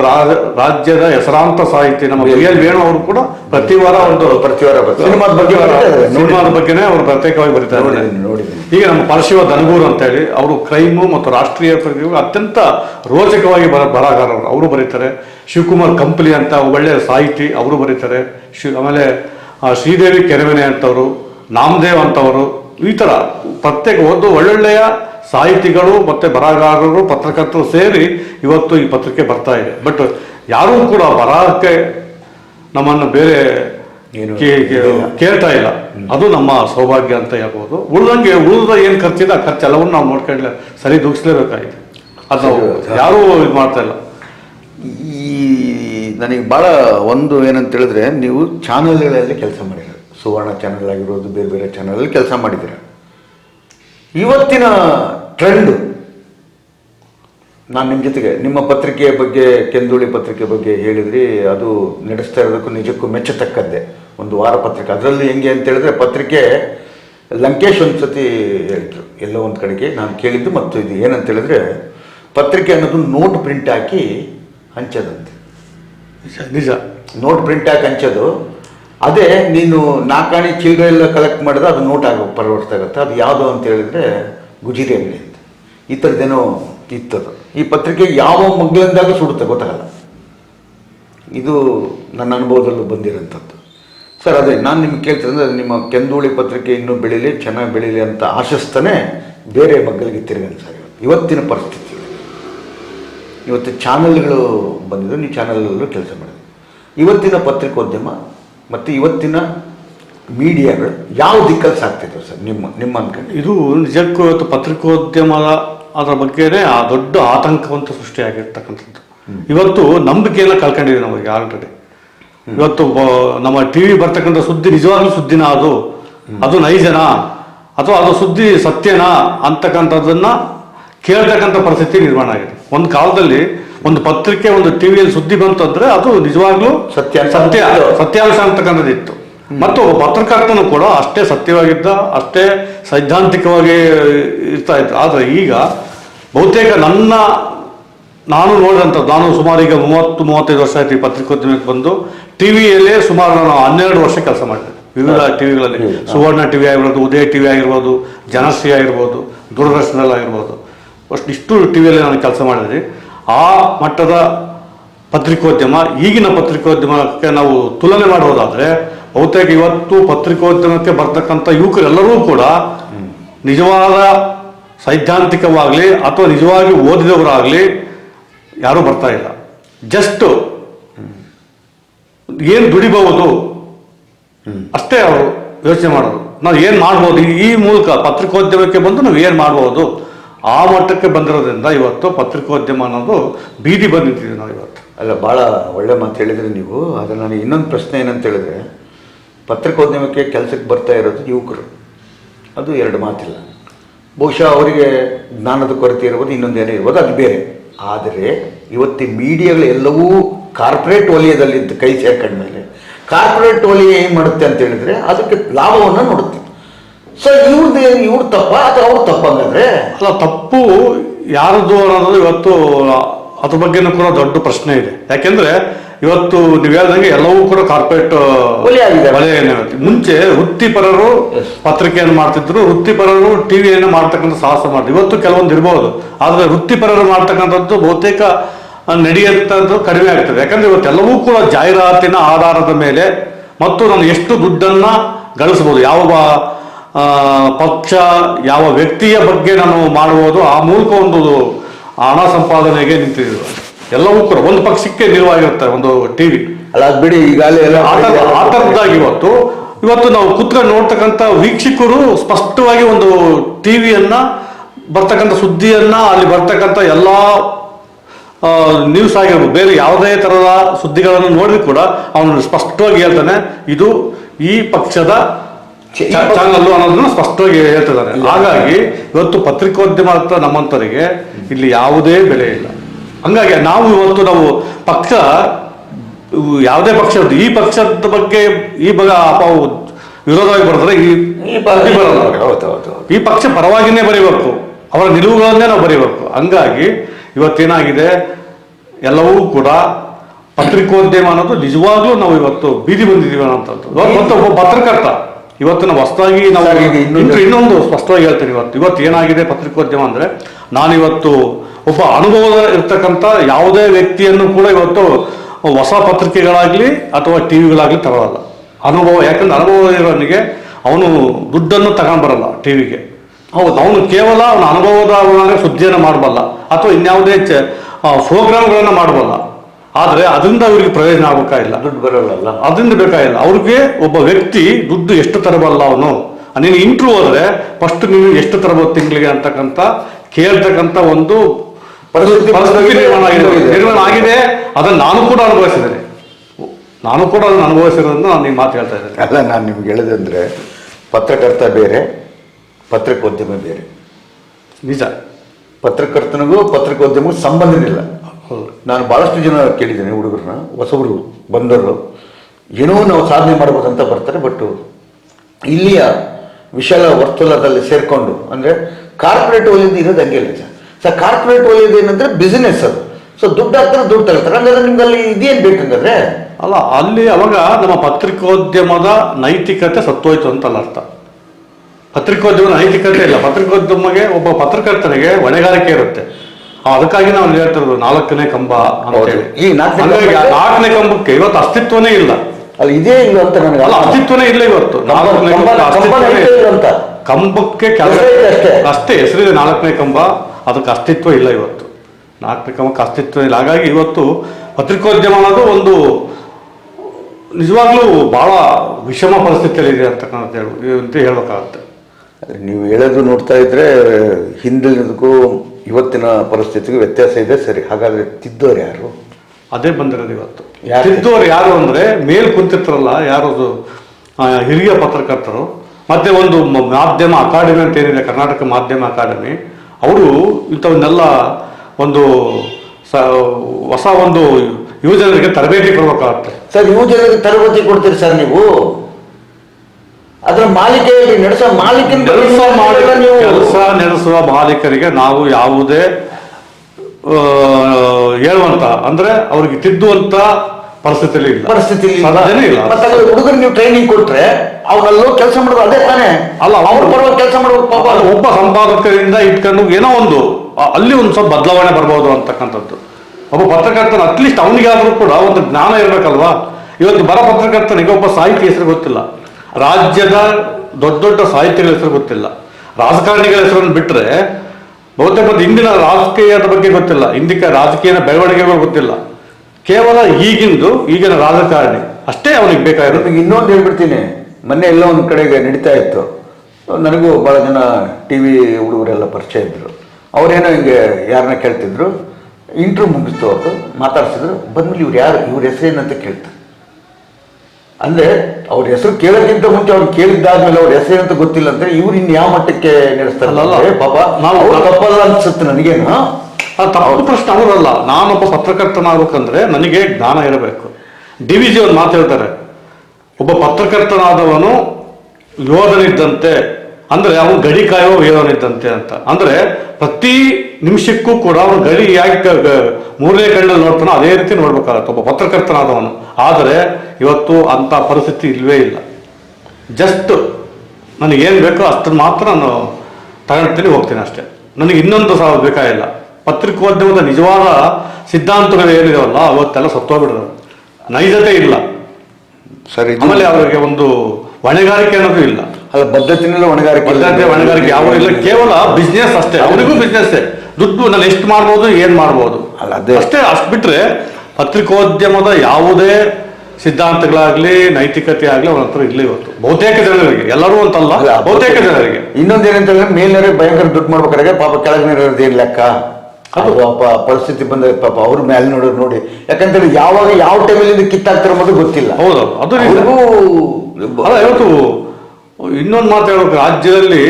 ರಾಜ್ಯದ ಹೆಸರಾಂತ ಸಾಹಿತಿ ನಮ್ಮ ಬಿ ಎಲ್ ವೇಣು ಅವರು ಕೂಡ ಪ್ರತಿ ವಾರ ಒಂದು ಪ್ರತಿ ವಾರ ಸಿನಿಮಾದ ಬಗ್ಗೆ ಸಿನಿಮಾದ ಬಗ್ಗೆನೇ ಅವರು ಪ್ರತ್ಯೇಕವಾಗಿ ಬರೀತಾರೆ. ಈಗ ನಮ್ಮ ಪರಶಿವ ದನಗೂರು ಅಂತ ಹೇಳಿ ಅವರು ಕ್ರೈಮು ಮತ್ತು ರಾಷ್ಟ್ರೀಯ ಅತ್ಯಂತ ರೋಚಕವಾಗಿ ಬರ ಬರಹಗಾರರು ಅವರು. ಬರೀತಾರೆ. ಶಿವಕುಮಾರ್ ಕಂಪ್ಲಿ ಅಂತ ಒಳ್ಳೆಯ ಸಾಹಿತಿ ಅವರು ಬರೀತಾರೆ. ಶಿ ಆಮೇಲೆ ಶ್ರೀದೇವಿ ಕೆರೆಮನೆ ಅಂತವರು ನಾಮದೇವ್ ಅಂತವರು ಈ ಥರ ಪ್ರತ್ಯೇಕ ಒಂದು ಒಳ್ಳೊಳ್ಳೆಯ ಸಾಹಿತಿಗಳು ಮತ್ತೆ ಬರಹಗಾರರು ಪತ್ರಕರ್ತರು ಸೇರಿ ಇವತ್ತು ಈ ಪತ್ರಿಕೆ ಬರ್ತಾ ಇದೆ. ಬಟ್ ಯಾರೂ ಕೂಡ ಬರಹಕ್ಕೆ ನಮ್ಮನ್ನು ಬೇರೆ ಏನು ಕೇ- ಕೇ- ಕೇಳ್ತಾ ಇಲ್ಲ. ಅದು ನಮ್ಮ ಸೌಭಾಗ್ಯ ಅಂತ ಹೇಳ್ಬೋದು. ಉಳ್ದಂಗೆ ಉಳಿದ ಏನು ಖರ್ಚಿದೆ ಆ ಖರ್ಚೆಲ್ಲವನ್ನು ನಾವು ನೋಡ್ಕೊಂಡ್ಲೆ ಸರಿ ದೂಗಿಸ್ಲೇಬೇಕಾಗಿದೆ. ಅದು. ಯಾರೂ ಇದು ಮಾಡ್ತಾ ಇಲ್ಲ. ಈ ನನಗೆ ಭಾಳ ಒಂದು ಏನಂತ ಹೇಳಿದ್ರೆ ನೀವು ಚಾನಲ್ಗಳಲ್ಲಿ ಕೆಲಸ ಮಾಡಿದ್ದೀರ. ಸುವರ್ಣ ಚಾನಲ್ ಆಗಿರೋದು ಬೇರೆ ಬೇರೆ ಚಾನಲಲ್ಲಿ ಕೆಲಸ ಮಾಡಿದ್ದೀರ. ಇವತ್ತಿನ ಟ್ರೆಂಡು ನಾನು ನಿಮ್ಮ ಜೊತೆಗೆ ನಿಮ್ಮ ಪತ್ರಿಕೆಯ ಬಗ್ಗೆ ಕೆಂದುಳಿ ಪತ್ರಿಕೆ ಬಗ್ಗೆ ಹೇಳಿದ್ರಿ ಅದು ನಡೆಸ್ತಾ ಇರೋದಕ್ಕೂ ನಿಜಕ್ಕೂ ಮೆಚ್ಚತಕ್ಕದ್ದೇ. ಒಂದು ವಾರ ಪತ್ರಿಕೆ. ಅದರಲ್ಲಿ ಹೆಂಗೆ ಅಂತ ಹೇಳಿದ್ರೆ ಪತ್ರಿಕೆ ಲಂಕೇಶ್ ಒಂದು ಸತಿ ಹೇಳಿದ್ರು. ಎಲ್ಲೋ ಒಂದು ಕಡೆಗೆ ನಾನು ಕೇಳಿದ್ದು ಮತ್ತು ಇದು ಏನಂತ ಹೇಳಿದ್ರೆ ಪತ್ರಿಕೆ ಅನ್ನೋದು ನೋಟ್ ಪ್ರಿಂಟ್ ಹಾಕಿ ಹಂಚೋದಂತೆ. ನಿಜ- ನಿಜ. ನೋಟ್ ಪ್ರಿಂಟ್ ಹಾಕಿ ಹಂಚೋದು. ಅದೇ ನೀನು ನಾಲ್ಕಾಣಿ ಚೀಲ ಎಲ್ಲ ಕಲೆಕ್ಟ್ ಮಾಡಿದ್ರೆ ಅದು ನೋಟ್ ಆಗ ಪರಿವರ್ತ ಆಗುತ್ತೆ. ಅದು ಯಾವುದು ಅಂತ ಹೇಳಿದ್ರೆ ಗುಜಿರಿ ಅಂಗಡಿ ಅಂತ. ಈ ಥರದ್ದೇನೋ ಇತ್ತದು. ಈ ಪತ್ರಿಕೆ ಯಾವ ಮಗ್ಲಿಂದಾಗ ಸುಡುತ್ತೆ, ಗೊತ್ತಾಗಲ್ಲ. ಇದು ನನ್ನ ಅನುಭವದಲ್ಲೂ ಬಂದಿರೋಂಥದ್ದು. ಸರ್, ಅದೇ ನಾನು ನಿಮ್ಗೆ ಕೇಳ್ತಿರೋದು ನಿಮ್ಮ ಕೆಂದೂಳಿ ಪತ್ರಿಕೆ ಇನ್ನೂ ಬೆಳೀಲಿ, ಚೆನ್ನಾಗಿ ಬೆಳೀಲಿ ಅಂತ ಆಶಿಸ್ತಾನೆ ಬೇರೆ ಮಗ್ಗಲಿಗೆ ತಿರುಗನ್ ಸರ್ ಇವತ್ತು. ಇವತ್ತಿನ ಪರಿಸ್ಥಿತಿ. ಇವತ್ತು ಚಾನಲ್ಗಳು ಬಂದಿದ್ದು, ನೀವು ಚಾನಲ್ಗಳಲ್ಲೂ ಕೆಲಸ ಮಾಡಿದೆ ಇವತ್ತಿನ ಪತ್ರಿಕೋದ್ಯಮ ಮತ್ತು ಇವತ್ತಿನ ಮೀಡಿಯಾಗಳು ಯಾವ ದಿಕ್ಕಲ್ಲಿ ಸಾಕ್ತಿದ್ರು ಸರ್ ನಿಮ್ಮ ನಿಮ್ಮ ಅನ್ಕೊಂಡು? ಇದು ನಿಜಕ್ಕೂ ಇವತ್ತು ಪತ್ರಿಕೋದ್ಯಮದ ಅದರ ಬಗ್ಗೆನೇ ಆ ದೊಡ್ಡ ಆತಂಕವಂತ ಸೃಷ್ಟಿಯಾಗಿರ್ತಕ್ಕಂಥದ್ದು. ಇವತ್ತು ನಂಬಿಕೆಯನ್ನು ಕಳ್ಕೊಂಡಿದೆ ನಮಗೆ ಆಲ್ರೆಡಿ ಇವತ್ತು ನಮ್ಮ ನಮ್ಮ ಟಿವಿ ಬರ್ತಕ್ಕಂಥ ಸುದ್ದಿ ನಿಜವಾಗ್ಲೂ ಸುದ್ದಿನ ಅದು? ಅದು ನೈಜನಾ? ಅಥವಾ ಅದು ಸುದ್ದಿ ಸತ್ಯನಾ ಅಂತಕ್ಕಂಥದ್ದನ್ನ ಕೇಳ್ತಕ್ಕಂಥ ಪರಿಸ್ಥಿತಿ ನಿರ್ಮಾಣ ಆಗಿದೆ. ಒಂದು ಕಾಲದಲ್ಲಿ ಒಂದು ಪತ್ರಿಕೆ ಒಂದು ಟಿವಿಯಲ್ಲಿ ಸುದ್ದಿ ಬಂತು ಅಂದ್ರೆ ಅದು ನಿಜವಾಗ್ಲೂ ಸತ್ಯ ಸತ್ಯ ಸತ್ಯಾಂಶ ಸತ್ಯಾಂಶ ಅಂತಕ್ಕಂಥದ್ದಿತ್ತು. ಮತ್ತು ಒಬ್ಬ ಪತ್ರಕರ್ತನು ಕೂಡ ಅಷ್ಟೇ ಸತ್ಯವಾಗಿದ್ದ ಅಷ್ಟೇ ಸೈದ್ಧಾಂತಿಕವಾಗಿ ಇರ್ತಾ ಇತ್ತು ಆದರೆ ಈಗ ಬಹುತೇಕ ನನ್ನ ನಾನು ನೋಡಿದಂಥ ನಾನು ಸುಮಾರು ಈಗ ಮೂವತ್ತು ಮೂವತ್ತೈದು ವರ್ಷ ಆಯ್ತು ಈ ಪತ್ರಿಕೋದ್ಯಮಕ್ಕೆ ಬಂದು ಟಿವಿಯಲ್ಲೇ ಸುಮಾರು ನಾನು ಹನ್ನೆರಡು ವರ್ಷ ಕೆಲಸ ಮಾಡಿದೆ. ವಿವಿಧ ಟಿವಿಗಳಲ್ಲಿ. ಸುವರ್ಣ ಟಿವಿ ಆಗಿರ್ಬೋದು ಉದಯ ಟಿವಿ ಆಗಿರ್ಬೋದು ಜನಶ್ರೀ ಆಗಿರ್ಬೋದು ದೂರದರ್ಶನದಲ್ಲಾಗಿರ್ಬೋದು ಅಷ್ಟು ಇಷ್ಟು ಟಿವಿಯಲ್ಲಿ ನಾನು ಕೆಲಸ ಮಾಡಿದ್ರಿ ಆ ಮಟ್ಟದ ಪತ್ರಿಕೋದ್ಯಮ ಈಗಿನ ಪತ್ರಿಕೋದ್ಯಮಕ್ಕೆ ನಾವು ತುಲನೆ ಮಾಡುವುದಾದ್ರೆ ಬಹುತೇಕ ಇವತ್ತು ಪತ್ರಿಕೋದ್ಯಮಕ್ಕೆ ಬರ್ತಕ್ಕಂಥ ಯುವಕರೆಲ್ಲರೂ ಕೂಡ ನಿಜವಾದ ಸೈದ್ಧಾಂತಿಕವಾಗಲಿ ಅಥವಾ ನಿಜವಾಗಿ ಓದಿದವರಾಗಲಿ ಯಾರೂ ಬರ್ತಾ ಇಲ್ಲ. ಜಸ್ಟ್ ಏನು ದುಡಿಬಹುದು ಅಷ್ಟೇ ಅವರು ಯೋಚನೆ ಮಾಡೋದು. ನಾವು ಏನು ಮಾಡ್ಬೋದು? ಈ- ಮೂಲಕ ಪತ್ರಿಕೋದ್ಯಮಕ್ಕೆ ಬಂದು ನಾವು ಏನು ಮಾಡ್ಬೋದು? ಆ ಮಟ್ಟಕ್ಕೆ ಬಂದಿರೋದ್ರಿಂದ ಇವತ್ತು ಪತ್ರಿಕೋದ್ಯಮ ಅನ್ನೋದು ಬೀದಿ ಬಂದು ನಿಂತಿದ್ದೀವಿ ನಾವು ಇವತ್ತು. ಅಲ್ಲ ಭಾಳ ಒಳ್ಳೆ ಮಾತು ಹೇಳಿದ್ರಿ ನೀವು. ಆದರೆ ನನಗೆ ಇನ್ನೊಂದು ಪ್ರಶ್ನೆ ಏನಂತ ಹೇಳಿದ್ರೆ ಪತ್ರಿಕೋದ್ಯಮಕ್ಕೆ ಕೆಲಸಕ್ಕೆ ಬರ್ತಾ ಇರೋದು ಯುವಕರು. ಅದು ಎರಡು ಮಾತಿಲ್ಲ. ಬಹುಶಃ ಅವರಿಗೆ ಜ್ಞಾನದ ಕೊರತೆ ಇರ್ಬೋದು ಇನ್ನೊಂದೇನೇ ಇರ್ಬೋದು, ಅದು ಬೇರೆ. ಆದರೆ ಇವತ್ತಿನ ಮೀಡಿಯಾಗಳು ಎಲ್ಲವೂ ಕಾರ್ಪೊರೇಟ್ ವಲಯದಲ್ಲಿದ್ದು ಕೈ ಸೇರ್ಕೊಂಡ್ಮೇಲೆ ಕಾರ್ಪೊರೇಟ್ ವಲಯ ಏನು ಮಾಡುತ್ತೆ ಅಂತ ಹೇಳಿದರೆ ಅದಕ್ಕೆ ಲಾಭವನ್ನು ನೋಡುತ್ತೆ. ಸೊ ಇವ್ರದ್ದು ಇವ್ರ ತಪ್ಪ ಅಥವಾ ಅವ್ರ ತಪ್ಪ ಹಂಗಂದ್ರೆ ಅಲ್ಲ, ತಪ್ಪು ಯಾರದು ಅನ್ನೋದು ಇವತ್ತು ಅದ್ರ ಬಗ್ಗೆನೂ ಕೂಡ ದೊಡ್ಡ ಪ್ರಶ್ನೆ ಇದೆ. ಯಾಕೆಂದ್ರೆ ಇವತ್ತು ನೀವು ಹೇಳ್ದಂಗೆ ಎಲ್ಲವೂ ಕೂಡ ಕಾರ್ಪೊರೇಟ್. ಮುಂಚೆ ವೃತ್ತಿಪರರು. ಪತ್ರಿಕೆಯನ್ನು ಮಾಡ್ತಿದ್ರು. ವೃತ್ತಿಪರರು ಟಿವಿಯನ್ನು ಮಾಡ್ತಕ್ಕಂಥ ಸಾಹಸ ಮಾಡ್ತಿದ್ರು. ಇವತ್ತು ಕೆಲವೊಂದು ಇರ್ಬೋದು. ಆದ್ರೆ ವೃತ್ತಿಪರರು ಮಾಡ್ತಕ್ಕಂಥದ್ದು ಬಹುತೇಕ ನಡೆಯುವಂಥದ್ದು ಕಡಿಮೆ ಆಗ್ತದೆ. ಯಾಕಂದ್ರೆ ಇವತ್ತೆಲ್ಲವೂ ಕೂಡ ಜಾಹೀರಾತಿನ ಆಧಾರದ ಮೇಲೆ ಮತ್ತು ನಾನು ಎಷ್ಟು ದುಡ್ಡನ್ನ ಗಳಿಸಬಹುದು ಯಾವ ಪಕ್ಷ ಯಾವ ವ್ಯಕ್ತಿಯ ಬಗ್ಗೆ ನಾನು ಮಾಡುವುದು ಆ ಮೂಲಕ ಒಂದು ಹಣ ಸಂಪಾದನೆಗೆ ನಿಂತಿದ್ರು ಎಲ್ಲವೂ ಕೂಡ ಒಂದು ಪಕ್ಷಕ್ಕೆ ನಿಲ್ವಾಗಿರುತ್ತೆ ಒಂದು ಟಿವಿ. ಅಲ್ಲ ಅದು ಬಿಡಿ ಈಗಾಗಲೇ ಎಲ್ಲ ಆ ಥರದ್ದಾಗಿ ಇವತ್ತು. ಇವತ್ತು ನಾವು ಕುತ್ಕೊಂಡು ನೋಡ್ತಕ್ಕಂಥ ವೀಕ್ಷಕರು ಸ್ಪಷ್ಟವಾಗಿ ಒಂದು ಟಿವಿಯನ್ನ ಬರ್ತಕ್ಕಂಥ ಸುದ್ದಿಯನ್ನ ಅಲ್ಲಿ ಬರ್ತಕ್ಕಂಥ ಎಲ್ಲಾ ನ್ಯೂಸ್ ಆಗಿರ್ಬೋದು. ಬೇರೆ ಯಾವುದೇ ಥರದ ಸುದ್ದಿಗಳನ್ನು ನೋಡಿದ್ರು ಕೂಡ ಅವನು ಸ್ಪಷ್ಟವಾಗಿ ಹೇಳ್ತಾನೆ ಇದು ಈ ಪಕ್ಷದ ಚಾನಲ್ ಅನ್ನೋದನ್ನ ಸ್ಪಷ್ಟವಾಗಿ ಹೇಳ್ತಿದ್ದಾರೆ ಹಾಗಾಗಿ ಇವತ್ತು ಪತ್ರಿಕೋದ್ಯಮ ಅಂತ ನಮ್ಮಂತರಿಗೆ ಇಲ್ಲಿ ಯಾವುದೇ ಬೆಲೆ ಇಲ್ಲ. ಹಂಗಾಗಿ ನಾವು ಇವತ್ತು ನಾವು ಪಕ್ಷ ಯಾವುದೇ ಪಕ್ಷ ಇರ್ಲಿ, ಈ ಪಕ್ಷದ ಬಗ್ಗೆ ಈ ಬಗ ಅಪಾವು ವಿರೋಧವಾಗಿ ಬರೆದ್ರೆ ಈ ಈ ಪಕ್ಷ ಪರವಾಗಿನೇ ಬರೀಬೇಕು. ಅವರ ನಿಲುವುಗಳನ್ನೇ ನಾವು ಬರೀಬೇಕು. ಹಂಗಾಗಿ ಇವತ್ತೇನಾಗಿದೆ ಎಲ್ಲವೂ ಕೂಡ ಪತ್ರಿಕೋದ್ಯಮ ಅನ್ನೋದು ನಿಜವಾಗ್ಲೂ ನಾವು ಇವತ್ತು ಬೀದಿ ಬಂದಿದ್ದೀವಿ ಅನ್ನೋಂಥದ್ದು. ಒಬ್ಬ ಪತ್ರಕರ್ತ. ಇವತ್ತು ನಾವು ಹೊಸದಾಗಿ ನಾವು ಇನ್ನೊಂದು- ಸ್ಪಷ್ಟವಾಗಿ ಹೇಳ್ತೀನಿ ಇವತ್ತು. ಇವತ್ತು ಏನಾಗಿದೆ ಪತ್ರಿಕೋದ್ಯಮ ಅಂದ್ರೆ ನಾನಿವತ್ತು ಒಬ್ಬ ಅನುಭವದ ಇರ್ತಕ್ಕಂಥ ಯಾವುದೇ ವ್ಯಕ್ತಿಯನ್ನು ಕೂಡ ಇವತ್ತು ಹೊಸ ಪತ್ರಿಕೆಗಳಾಗಲಿ ಅಥವಾ ಟಿವಿಗಳಾಗ್ಲಿ ತರೋಲ್ಲ. ಅನುಭವ ಯಾಕಂದ್ರೆ ಅನುಭವ ಇರೋನಿಗೆ ಅವನು ದುಡ್ಡನ್ನು ತಗೊಂಡ್ಬರಲ್ಲ ಟಿವಿಗೆ. ಹೌದು ಅವನು ಕೇವಲ ಅವನ ಅನುಭವದ ಸುದ್ದಿಯನ್ನು ಮಾಡಬಲ್ಲ ಅಥವಾ ಇನ್ಯಾವುದೇ ಪ್ರೋಗ್ರಾಮ್ಗಳನ್ನು ಮಾಡಬಲ್ಲ. ಆದರೆ ಅದರಿಂದ ಅವರಿಗೆ ಪ್ರಯೋಜನ ಆಗಬೇಕಾಗಿಲ್ಲ ದುಡ್ಡು ಬರೋಲ್ಲ. ಅದರಿಂದ ಬೇಕಾಗಿಲ್ಲ ಅವ್ರಿಗೆ ಒಬ್ಬ ವ್ಯಕ್ತಿ ದುಡ್ಡು ಎಷ್ಟು ತರಬಲ್ಲ ಅವನು? ನೀನು ಇಂಟ್ರೂ ಹೋದ್ರೆ ಫಸ್ಟ್ ನೀನು ಎಷ್ಟು ತರಬಹುದು ತಿಂಗಳಿಗೆ ಅಂತಕ್ಕಂಥ ಕೇಳ್ತಕ್ಕಂಥ ಒಂದು ಪರಿಸ್ಥಿತಿ ನಿರ್ಮಾಣ ಆಗಿದೆ. ಅದನ್ನು ನಾನು ಕೂಡ ಅನುಭವಿಸಿದ್ದೇನೆ. ನಾನು ಕೂಡ ಅದನ್ನು ಅನುಭವಿಸಿರೋದನ್ನು ನಾನು ನಿಮ್ಗೆ ಮಾತು ಹೇಳ್ತಾ ಇದ್ದೇನೆ. ಅಲ್ಲ ನಾನು ನಿಮ್ಗೆ ಹೇಳಿದಂದ್ರೆ ಪತ್ರಕರ್ತ ಬೇರೆ ಪತ್ರಿಕೋದ್ಯಮ ಬೇರೆ. ನಿಜ. ಪತ್ರಕರ್ತನಿಗೂ ಪತ್ರಿಕೋದ್ಯಮಕ್ಕೂ ಸಂಬಂಧನಿಲ್ಲ ನಾನು ಭಾಳಷ್ಟು ಜನ ಕೇಳಿದ್ದೇನೆ ಹುಡುಗರನ್ನ, ಹೊಸಬರು ಬಂದರು ಏನೋ ನಾವು ಸಾಧನೆ ಮಾಡಬಹುದು ಅಂತ ಬರ್ತಾರೆ ಬಟ್ ಇಲ್ಲಿಯ ವಿಶಾಲ ವರ್ತುಲದಲ್ಲಿ ಸೇರ್ಕೊಂಡು, ಅಂದರೆ ಕಾರ್ಪೊರೇಟ್ ವಲಯದ ಇರೋದು ಹಂಗೆ ಇಲ್ಲ ಸರ್. ಕಾರ್ಪೊರೇಟ್ ವಲಯದ ಏನಂದ್ರೆ ಬಿಸಿನೆಸ್ ಅದು. ಸೊ ದುಡ್ಡು ಹಾಕ್ತಾರೆ, ದುಡ್ಡು ತಗೊಳ್ತಾರೆ ಹಂಗಾದ್ರೆ ನಿಮ್ಗೆ ಅಲ್ಲಿ ಇದೇನು ಬೇಕಂಗಾದ್ರೆ ಅಲ್ಲ, ಅಲ್ಲಿ ಅವಾಗ ನಮ್ಮ ಪತ್ರಿಕೋದ್ಯಮದ ನೈತಿಕತೆ ಸತ್ತೋಯ್ತು ಅಂತಲ್ಲ ಅರ್ಥ. ಪತ್ರಿಕೋದ್ಯಮದ ನೈತಿಕತೆ ಇಲ್ಲ. ಪತ್ರಿಕೋದ್ಯಮಗೆ ಒಬ್ಬ ಪತ್ರಕರ್ತನಿಗೆ ಹೊಣೆಗಾರಿಕೆ ಇರುತ್ತೆ. ಅದಕ್ಕಾಗಿ ನಾವು ಹೇಳ್ತಿರೋದು ನಾಲ್ಕನೇ ಕಂಬ ಅಂತ ಹೇಳಿ. ಈ ನಾಲ್ಕನೇ ಕಂಬಕ್ಕೆ- ಇವತ್ತು ಅಸ್ತಿತ್ವನೇ ಇಲ್ಲ. ಅಲ್ಲಿ ಇದೇ ಇಲ್ಲ ಅಂತ ನನಗೆ ಅಲ್ಲ ಅಸ್ತಿತ್ವನೇ ಇಲ್ಲ ಇವತ್ತು. ನಾಲ್ಕನೇ ಕಂಬ- ಕಂಬಕ್ಕೆ ಅಷ್ಟೇ. ಹೆಸರಿದೆ ನಾಲ್ಕನೇ ಕಂಬ. ಅದಕ್ಕೆ ಅಸ್ತಿತ್ವ ಇಲ್ಲ ಇವತ್ತು. ನಾಲ್ಕನೇ ಕಂಬಕ್ಕೆ ಅಸ್ತಿತ್ವ ಇಲ್ಲ. ಹಾಗಾಗಿ ಇವತ್ತು ಪತ್ರಿಕೋದ್ಯಮ ಅನ್ನೋದು ಒಂದು ನಿಜವಾಗ್ಲೂ ಬಹಳ ವಿಷಮ ಪರಿಸ್ಥಿತಿಯಲ್ಲಿ ಇದೆ ಅಂತಕ್ಕಂಥ ಅಂತ ಹೇಳ್ಬೇಕಾಗತ್ತೆ. ನೀವು ಹೇಳೋದು ನೋಡ್ತಾ ಇದ್ರೆ ಹಿಂದಿನದಕ್ಕೂ ಇವತ್ತಿನ ಪರಿಸ್ಥಿತಿಗೆ ವ್ಯತ್ಯಾಸ ಇದೆ ಸರಿ. ಹಾಗಾದ್ರೆ ತಿದ್ದೋರು ಯಾರು? ಅದೇ ಬಂದಿರೋದು ಇವತ್ತು. ಯಾರು? ತಿದ್ದೋರು ಯಾರು ಅಂದ್ರೆ ಮೇಲ್ ಕುಂತಿರ್ತಾರಲ್ಲ ಯಾರು ಆ, ಹಿರಿಯ ಪತ್ರಕರ್ತರು ಮತ್ತೆ ಒಂದು ಮ- ಮಾಧ್ಯಮ ಅಕಾಡೆಮಿ ಅಂತ ಏನಿದೆ ಕರ್ನಾಟಕ ಮಾಧ್ಯಮ ಅಕಾಡೆಮಿ ಅವರು ಇಂಥವನ್ನೆಲ್ಲ ಒಂದು ಸ ಹೊಸ ಒಂದು ಯುವಜನರಿಗೆ ತರಬೇತಿ ಕೊಡ್ಬೇಕಾಗುತ್ತೆ. ಸರ್ ಯುವಜನರಿಗೆ ತರಬೇತಿ ಕೊಡ್ತೀರಿ ಸರ್ ನೀವು? ಅದ್ರ ಮಾಲಿಕೆ ನಡೆಸೋ ಮಾಲೀಕನ ಕೆಲಸ ಮಾಡಿ ನೀವು ಕೆಲಸ ನಡೆಸುವ ಮಾಲೀಕರಿಗೆ ನಾವು ಯಾವುದೇ ಹೇಳುವಂತ ಅಂದ್ರೆ ಅವ್ರಿಗೆ ತಿದ್ದುವಂತ ಪರಿಸ್ಥಿತಿಯಲ್ಲಿ ಇಲ್ಲ. ಪರಿಸ್ಥಿತಿ ಹುಡುಗರು ನೀವು ಟ್ರೈನಿಂಗ್ ಕೊಟ್ರೆ ಅವ್ರಲ್ಲೂ ಕೆಲಸ ಮಾಡೋದು ಅದೇ ತಾನೇ. ಅಲ್ಲ, ಅವ್ರ ಪರವಾಗಿ ಕೆಲಸ ಮಾಡೋದು ಪಾಪ. ಒಬ್ಬ ಸಂಪಾದಕರಿಂದ ಇಟ್ಕೊಂಡು ಏನೋ ಒಂದು ಅಲ್ಲಿ ಒಂದು ಸ್ವಲ್ಪ ಬದಲಾವಣೆ ಬರ್ಬೋದು ಅಂತಕ್ಕಂಥದ್ದು. ಒಬ್ಬ ಪತ್ರಕರ್ತನ ಅಟ್ಲೀಸ್ಟ್ ಅವನಿಗೆ ಆದ್ರೂ ಕೂಡ ಒಂದು ಜ್ಞಾನ ಇರಬೇಕಲ್ವಾ? ಇವತ್ತು ಬರ ಪತ್ರಕರ್ತನಿಗೆ ಒಬ್ಬ ಸಾಹಿತಿ ಹೆಸರು ಗೊತ್ತಿಲ್ಲ. ರಾಜ್ಯದ ದೊಡ್ಡ ದೊಡ್ಡ ಸಾಹಿತ್ಯಗಳ ಹೆಸರು ಗೊತ್ತಿಲ್ಲ. ರಾಜಕಾರಣಿಗಳ ಹೆಸರನ್ನು ಬಿಟ್ಟರೆ ಬಹುತೇಕ ಇಂದಿನ ರಾಜಕೀಯದ ಬಗ್ಗೆ ಗೊತ್ತಿಲ್ಲ. ಇಂದಿಕ ರಾಜಕೀಯ ಬೆಳವಣಿಗೆಗಳು ಗೊತ್ತಿಲ್ಲ. ಕೇವಲ ಈಗಿಂದು ಈಗಿನ ರಾಜಕಾರಣಿ. ಅಷ್ಟೇ ಅವನಿಗೆ ಬೇಕಾಗಿರೋದು. ಇನ್ನೊಂದು ಹೇಳ್ಬಿಡ್ತೀನಿ. ಮೊನ್ನೆ ಎಲ್ಲ ಒಂದು ಕಡೆಗೆ ನಡೀತಾ ಇತ್ತು. ನನಗೂ ಭಾಳ ಜನ ಟಿ ವಿ ಹುಡುಗರೆಲ್ಲ ಪರಿಚಯ ಇದ್ರು. ಅವರೇನೋ ಹಿಂಗೆ ಯಾರನ್ನ ಕೇಳ್ತಿದ್ರು. ಇಂಟ್ರ್ಯೂ ಮುಗಿಸ್ತು ಅವರು, ಮಾತಾಡ್ಸಿದ್ರು. ಬಂದ್ಮೇಲೆ ಇವ್ರು ಯಾರು, ಇವ್ರ ಹೆಸರೇನಂತ ಕೇಳ್ತಾರೆ ಅಂದ್ರೆ ಅವ್ರ ಹೆಸರು ಕೇಳೋಕ್ಕಿಂತ ಮುಂಚೆ ಅವ್ರು ಕೇಳಿದ್ದಾದ್ಮೇಲೆ ಅವ್ರ ಅಂತ ಗೊತ್ತಿಲ್ಲ ಅಂದ್ರೆ ಇವ್ರು ಇನ್ನು ಯಾವ ಮಟ್ಟಕ್ಕೆ ನಡೆಸ್ತಾರೆ ಅಲ್ಲಲ್ಲ. ಅಂದ್ರೆ ಪಾಪ. ನಾವು- ಅವ್ರು ತಪ್ಪಲ್ಲ. ಅನ್ಸುತ್ತೆ ನನಗೇನು? ಆ ತಪ್ಪು ಪ್ರಶ್ನೆ ಅವರಲ್ಲ ನಾನೊಬ್ಬ ಪತ್ರಕರ್ತನಾಗಬೇಕಂದ್ರೆ ನನಗೆ ಜ್ಞಾನ ಇರಬೇಕು. ಡಿ ವಿ ಜಿ ಒಂದು ಮಾತು ಹೇಳ್ತಾರೆ. ಒಬ್ಬ ಪತ್ರಕರ್ತನಾದವನು ಯೋಧನಿದ್ದಂತೆ ಅಂದ್ರೆ ಅವನು ಗಡಿ ಕಾಯುವ ವೇದವನಿದ್ದಂತೆ ಅಂತ. ಅಂದ್ರೆ ಪ್ರತಿ ನಿಮಿಷಕ್ಕೂ ಕೂಡ ಅವನು ಗಡಿ ಯಾಕೆ ಮೂರನೇ ಕಣ್ಣಲ್ಲಿ ನೋಡ್ತಾನೋ ಅದೇ ರೀತಿ ನೋಡ್ಬೇಕಾಗತ್ತೆ. ಒಬ್ಬ ಪತ್ರಕರ್ತನಾದವನು. ಆದರೆ ಇವತ್ತು ಅಂತ ಪರಿಸ್ಥಿತಿ ಇಲ್ವೇ ಇಲ್ಲ. ಜಸ್ಟ್ ನನಗೇನು ಬೇಕೋ ಅಷ್ಟನ್ನು ಮಾತ್ರ ನಾನು ತಗೊಳ್ತೀನಿ ಹೋಗ್ತೀನಿ ಅಷ್ಟೇ. ನನಗೆ ಇನ್ನೊಂದು ಸಹ ಬೇಕಾಗಿಲ್ಲ ಪತ್ರಿಕೋದ್ಯಮದ ನಿಜವಾದ ಸಿದ್ಧಾಂತಗಳು ಏನಿದಾವಲ್ಲ ಅವತ್ತೆಲ್ಲ ಸತ್ತೋಗ್ಬಿಡೋದು. ನೈಜತೆ ಇಲ್ಲ. ಸರಿ ಆಮೇಲೆ ಅವರಿಗೆ ಒಂದು ಹೊಣೆಗಾರಿಕೆ ಅನ್ನೋದು ಇಲ್ಲ. ಅಲ್ಲ ಬದ್ಧತೆನಲ್ಲ ಹೊಣೆಗಾರಿಕೆ ಬದ್ಧತೆ ಹೊಣೆಗಾರಿಕೆ ಯಾವ ಇಲ್ಲ ಕೇವಲ ಬಿಸ್ನೆಸ್ ಅಷ್ಟೇ. ಅವರಿಗೂ ಬಿಸ್ನೆಸ್ ದುಡ್ಡು ನಾನು ಎಷ್ಟು ಮಾಡ್ಬೋದು ಏನ್ ಮಾಡ್ಬೋದು? ಅಲ್ಲ, ಅದೇ. ಅಷ್ಟೇ ಅಷ್ಟು ಬಿಟ್ರೆ ಪತ್ರಿಕೋದ್ಯಮದ ಯಾವುದೇ ಸಿದ್ಧಾಂತಗಳಾಗ್ಲಿ ನೈತಿಕತೆ ಆಗ್ಲಿ ಅವ್ರ ಹತ್ರ ಇಲ್ಲ ಇವತ್ತು. ಬಹುತೇಕ ಜನರಿಗೆ ಎಲ್ಲರೂ ಅಂತಲ್ಲ ಬಹುತೇಕ ಜನರಿಗೆ. ಇನ್ನೊಂದು ಏನಂತ ಹೇಳಿದ್ರೆ ಮೇಲ್ನವರೇ ಭಯಂಕರ ದುಡ್ಡು ಮಾಡ್ಬೇಕಾದ್ರೆ ಪಾಪ ಕೆಳಗಿನ ಏನ್ ಲೆಕ್ಕ? ಅದು ಪಾಪ ಪರಿಸ್ಥಿತಿ ಬಂದ ಪಾಪ ಅವ್ರ ಮೇಲೆ ನೋಡೋರು ನೋಡಿ. ಯಾಕಂತೇಳಿ ಯಾವಾಗ ಯಾವ ಟೈಮಲ್ಲಿ ಕಿತ್ತಾಗ್ತಾರೆ ಅನ್ನೋದು ಗೊತ್ತಿಲ್ಲ. ಹೌದು ಅದು ಇವತ್ತು ಇನ್ನೊಂದು ಮಾತು ಹೇಳಬೇಕು. ರಾಜ್ಯದಲ್ಲಿ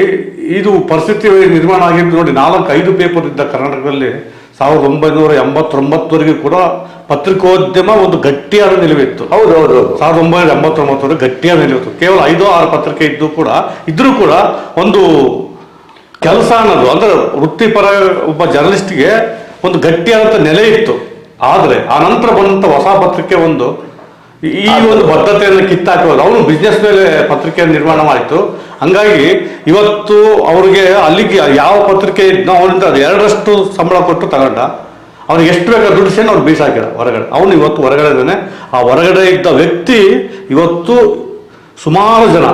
ಇದು ಪರಿಸ್ಥಿತಿ ನಿರ್ಮಾಣ ಆಗಿದ್ದು ನೋಡಿ ನಾಲ್ಕು ಐದು ಪೇಪರ್ ಇದ್ದ ಕರ್ನಾಟಕದಲ್ಲಿ ಸಾವಿರದ ಒಂಬೈನೂರ ಎಂಬತ್ತೊಂಬತ್ತವರೆಗೂ ಕೂಡ ಪತ್ರಿಕೋದ್ಯಮ ಒಂದು ಗಟ್ಟಿಯಾದ ನಿಲುವಿತ್ತು ಹೌದು ಹೌದು ಸಾವಿರದ ಒಂಬೈನೂರ ಎಂಬತ್ತೊಂಬತ್ತವರೆಗೆ ಗಟ್ಟಿಯಾದ ನಿಲುವಿತ್ತು ಕೇವಲ ಐದು ಆರು ಪತ್ರಿಕೆ ಇದ್ದು ಕೂಡ ಇದ್ರೂ ಕೂಡ ಒಂದು ಕೆಲಸ ಅನ್ನೋದು ಅಂದ್ರೆ ವೃತ್ತಿಪರ ಒಬ್ಬ ಜರ್ನಲಿಸ್ಟ್ಗೆ ಒಂದು ಗಟ್ಟಿಯಾದಂಥ ನೆಲೆ ಇತ್ತು. ಆದರೆ ಆ ನಂತರ ಬಂದಂಥ ಹೊಸ ಪತ್ರಿಕೆ ಒಂದು ಈ ಒಂದು ಬದ್ಧತೆಯನ್ನು ಕಿತ್ತಾಕೋದು ಅವನು ಬಿಸ್ನೆಸ್ ಮೇಲೆ ಪತ್ರಿಕೆ ನಿರ್ಮಾಣ ಮಾಡಿತ್ತು. ಹಂಗಾಗಿ ಇವತ್ತು ಅವರಿಗೆ ಅಲ್ಲಿಗೆ ಯಾವ ಪತ್ರಿಕೆ ಇದ್ನೋ ಅವನಿಂದ ಅದು ಎರಡರಷ್ಟು ಸಂಬಳ ಕೊಟ್ಟು ತಗೊಂಡ. ಅವ್ನಿಗೆ ಎಷ್ಟು ಬೇಕ ದುಡ್ಡು ಸೇನೆ ಅವ್ನು ಬೀಸಾಕಿದ ಹೊರಗಡೆ. ಅವನು ಇವತ್ತು ಹೊರಗಡೆ ಇದ್ದಾನೆ ಆ ಹೊರಗಡೆ ಇದ್ದ ವ್ಯಕ್ತಿ ಇವತ್ತು ಸುಮಾರು ಜನ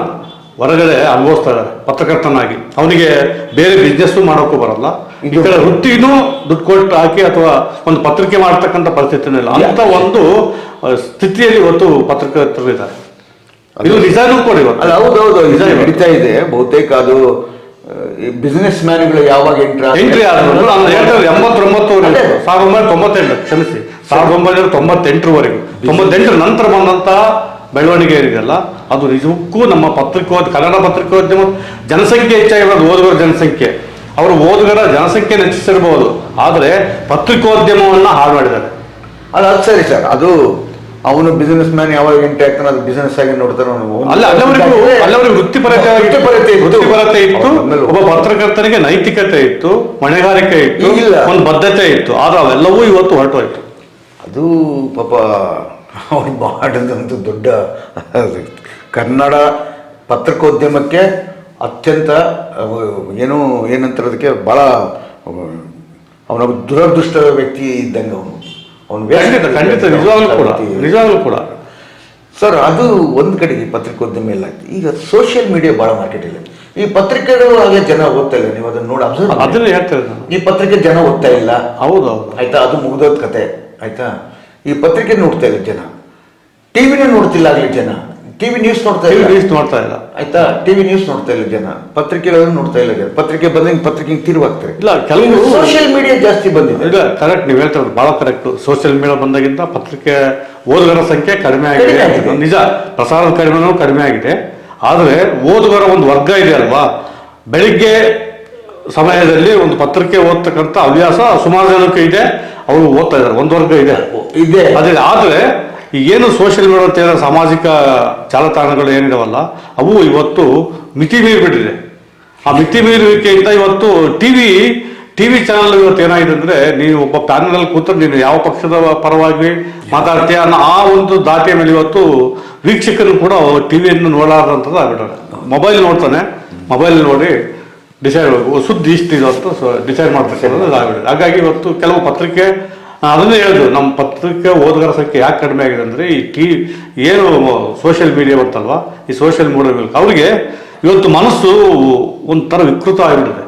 ಹೊರಗಡೆ ಅನುಭವಿಸ್ತಾರೆ ಇದ್ದಾರೆ ಪತ್ರಕರ್ತನಾಗಿ. ಅವನಿಗೆ ಬೇರೆ ಬಿಸ್ನೆಸ್ಸು ಮಾಡೋಕ್ಕೂ ಬರಲ್ಲ. ಈ ಕಡೆ ವೃತ್ತಿನೂ ದುಡ್ಡು ಕೊಟ್ಟು ಹಾಕಿ ಅಥವಾ ಒಂದು ಪತ್ರಿಕೆ ಮಾಡ್ತಕ್ಕಂಥ ಪರಿಸ್ಥಿತಿನೂ ಇಲ್ಲ ಅಂತ ಒಂದು ಸ್ಥಿತಿಯಲ್ಲಿ ಇವತ್ತು ಪತ್ರಕರ್ತರು ಇದ್ದಾರೆ. ಇದು ನಿಜಾನೂ ಕೂಡ ಇವತ್ತು. ಅಲ್ಲ ಹೌದು ಹೌದು. ಇದು ನಿಜ ನಡೀತಾ ಇದೆ. ಬಹುತೇಕ ಅದು ಬಿಸ್ನೆಸ್ ಮ್ಯಾನ್ಗಳು ಯಾವಾಗ ಎಂಟ್ರಿ ಎಂಟ್ರಿ ಆದ್ರೆ ಎಂಬತ್ತೊಂಬತ್ತು. ಸಾವಿರದ ಒಂಬೈನೂರ ತೊಂಬತ್ತೆಂಟು ಕ್ಷಮಿಸಿ. ಸಾವಿರದ ಒಂಬೈನೂರ ತೊಂಬತ್ತೆಂಟರವರೆಗೂ. ತೊಂಬತ್ತೆಂಟರ ನಂತರ ಬಂದಂತ ಬೆಳವಣಿಗೆ ಇದೆಯಲ್ಲ ಅದು ನಿಜಕ್ಕೂ ನಮ್ಮ ಪತ್ರಿಕೋದ್ ಕನ್ನಡ ಪತ್ರಿಕೋದ್ಯಮ ಜನಸಂಖ್ಯೆ ಹೆಚ್ಚಾಗಿರೋದು ಓದುಗರ ಜನಸಂಖ್ಯೆ. ಅವರು ಓದುಗರ ಜನಸಂಖ್ಯೆ ಹೆಚ್ಚಿಸಿರ್ಬೋದು ಆದರೆ ಪತ್ರಿಕೋದ್ಯಮವನ್ನ ಹಾಳು ಮಾಡಿದ್ದಾರೆ. ಅದು ಅದು ಸರಿ ಸರ್. ಅದು ಅವನು ಬಿಸಿನೆಸ್ ಮ್ಯಾನ್ ಯಾವಾಗ ಎಂಟು ಆಗ್ತಾನೆ ಅದು ಬಿಸಿನೆಸ್ ಆಗಿ ನೋಡ್ತಾರೆ ಅವನು. ಅಲ್ಲ ಅಲ್ಲವರಿಗೂ ಅಲ್ಲವರಿಗೂ ವೃತ್ತಿಪರತೆ ವೃತ್ತಿಪರತೆ ಇತ್ತು. ವೃತ್ತಿಪರತೆ ಇತ್ತು. ಒಬ್ಬ ಪತ್ರಕರ್ತನಿಗೆ ನೈತಿಕತೆ ಇತ್ತು ಮಣೆಗಾರಿಕೆ ಇತ್ತು. ಒಂದು ಬದ್ಧತೆ ಇತ್ತು. ಆದ್ರೆ ಅವೆಲ್ಲವೂ ಇವತ್ತು ಹೊರಟೋಯ್ತು. ಅದು ಪಾಪ ಅವ್ರು ಮಾಡಿದಂಥ ದೊಡ್ಡ ಕನ್ನಡ ಪತ್ರಿಕೋದ್ಯಮಕ್ಕೆ ಅತ್ಯಂತ ಏನು ಏನಂತಾರೆ ಅದಕ್ಕೆ ಭಾಳ ಅವನೊಬ್ಬ ದುರದೃಷ್ಟ ವ್ಯಕ್ತಿ ಇದ್ದಂಗೆ ಅವನು. ಅವನು ಖಂಡಿತ ನಿಜವಾಗ್ಲೂ ಕೂಡ ನಿಜವಾಗ್ಲೂ ಕೂಡ. ಸರ್ ಅದು ಒಂದು ಕಡೆಗೆ ಪತ್ರಿಕೋದ್ಯಮ ಎಲ್ಲ ಈಗ ಸೋಷಿಯಲ್ ಮೀಡಿಯಾ ಭಾಳ ಮಾರ್ಕೆಟ್ ಇಲ್ಲ ಈ ಪತ್ರಿಕೆಗಳು ಹಾಗೆ ಜನ ಓದ್ತಾ ಇಲ್ಲ. ನೀವು ಅದನ್ನ ನೋಡಿ ಅಬ್ಸರ್ವ್ ಅದನ್ನೇ ಈ ಪತ್ರಿಕೆ ಜನ ಓದ್ತಾ ಇಲ್ಲ. ಹೌದು ಹೌದು. ಆಯ್ತಾ? ಅದು ಮುಗ್ದೋದ್ ಕತೆ. ಆಯ್ತಾ? ಈ ಪತ್ರಿಕೆ ನೋಡ್ತಾ ಇಲ್ಲ ಜನ. ಟಿವಿನೇ ನೋಡ್ತಿಲ್ಲ ಆಗಲಿ ಜನ. ಟಿವಿ ನ್ಯೂಸ್ ನೋಡ್ತಾ ಇಲ್ಲ. ನ್ಯೂಸ್ ನೋಡ್ತಾ ಇಲ್ಲ. ಆಯ್ತಾ? ಟಿವಿ ನ್ಯೂಸ್ ನೋಡ್ತಾ ಇಲ್ಲ ಜನ. ಪತ್ರಿಕೆಗಳನ್ನು ನೋಡ್ತಾ ಇಲ್ಲ ಜನ. ಪತ್ರಿಕೆ ಬಂದಂಗೆ ಪತ್ರಿಕೆ ತಿರುವಾಗ್ತಾರೆ ಇಲ್ಲ ಕೆಲವು ಸೋಷಿಯಲ್ ಮೀಡಿಯಾ ಜಾಸ್ತಿ ಬಂದಿದೆ. ಇಲ್ಲ ಕರೆಕ್ಟ್ ನೀವು ಹೇಳ್ತಾರೆ ಬಹಳ ಕರೆಕ್ಟ್ ಸೋಷಿಯಲ್ ಮೀಡಿಯಾ ಬಂದಾಗಿಂದ ಪತ್ರಿಕೆ ಓದುಗರ ಸಂಖ್ಯೆ ಕಡಿಮೆ ಆಗಿದೆ. ಕಡಿಮೆ ಆಗಿದೆ. ನಿಜ ಪ್ರಸಾರದ ಕಡಿಮೆನೂ ಕಡಿಮೆ ಆಗಿದೆ. ಆದರೆ ಓದುಗರ ಒಂದು ವರ್ಗ ಇದೆ ಅಲ್ವಾ? ಬೆಳಿಗ್ಗೆ ಸಮಯದಲ್ಲಿ ಒಂದು ಪತ್ರಿಕೆ ಓದ್ತಕ್ಕಂಥ ಹವ್ಯಾಸ ಸುಮಾರು ಜನಕ್ಕೆ ಇದೆ. ಅವರು ಓದ್ತಾ ಇದ್ದಾರೆ. ಒಂದು ವರ್ಗ ಇದೆ. ಇದೆ. ಅದೇ ಆದರೆ ಏನು ಸೋಷಿಯಲ್ ಮೀಡಿಯಾ ಅಂತ ಏನೋ ಸಾಮಾಜಿಕ ಜಾಲತಾಣಗಳು ಏನಿದಾವಲ್ಲ ಅವು ಇವತ್ತು ಮಿತಿ ಮೀರಿಬಿಟ್ಟಿದೆ. ಆ ಮಿತಿ ಮೀರುವಿಕೆಯಿಂದ ಇವತ್ತು ಟಿವಿ ಟಿವಿ ಚಾನಲ್ ಇವತ್ತು ಏನಾಗಿದೆ ಅಂದ್ರೆ ನೀವು ಒಬ್ಬ ಪ್ಯಾನಲ್ ಕೂತು ನೀನು ಯಾವ ಪಕ್ಷದ ಪರವಾಗಿ ಮಾತಾಡ್ತೀಯ ಅನ್ನೋ ಆ ಒಂದು ದಾಟಿಯ ಮೇಲೆ ಇವತ್ತು ವೀಕ್ಷಕರು ಕೂಡ ಟಿವಿಯನ್ನು ನೋಡಲಾರ್ದಂಥದ್ದು ಆಗ್ಬಿಟ್ಟಾರೆ ಮೊಬೈಲ್ ನೋಡ್ತಾನೆ. ಮೊಬೈಲ್ ನೋಡಿ ಡಿಸೈಡ್ ಸುದ್ದಿ ಇಷ್ಟಿದೆ ಅಂತ ಡಿಸೈಡ್ ಆಗ್ಬಿಟ್ಟಿದೆ ಹಾಗಾಗಿ ಇವತ್ತು ಕೆಲವು ಪತ್ರಿಕೆ ಅದನ್ನು ಅದನ್ನೇ ಹೇಳುದು. ನಮ್ಮ ಪತ್ರಿಕೆ ಓದುಗರ ಸಂಖ್ಯೆ ಯಾಕೆ ಕಡಿಮೆ ಆಗಿದೆ ಅಂದರೆ ಈ ಟಿ ಏನು ಸೋಷಿಯಲ್ ಮೀಡಿಯಾ ಬರ್ತಲ್ವಾ ಈ ಸೋಷಿಯಲ್ ಮೀಡಿಯಾ ಮೂಲಕ ಅವರಿಗೆ ಇವತ್ತು ಮನಸ್ಸು ಒಂಥರ ವಿಕೃತ ಆಗಿಬಿಟ್ಟಿದೆ.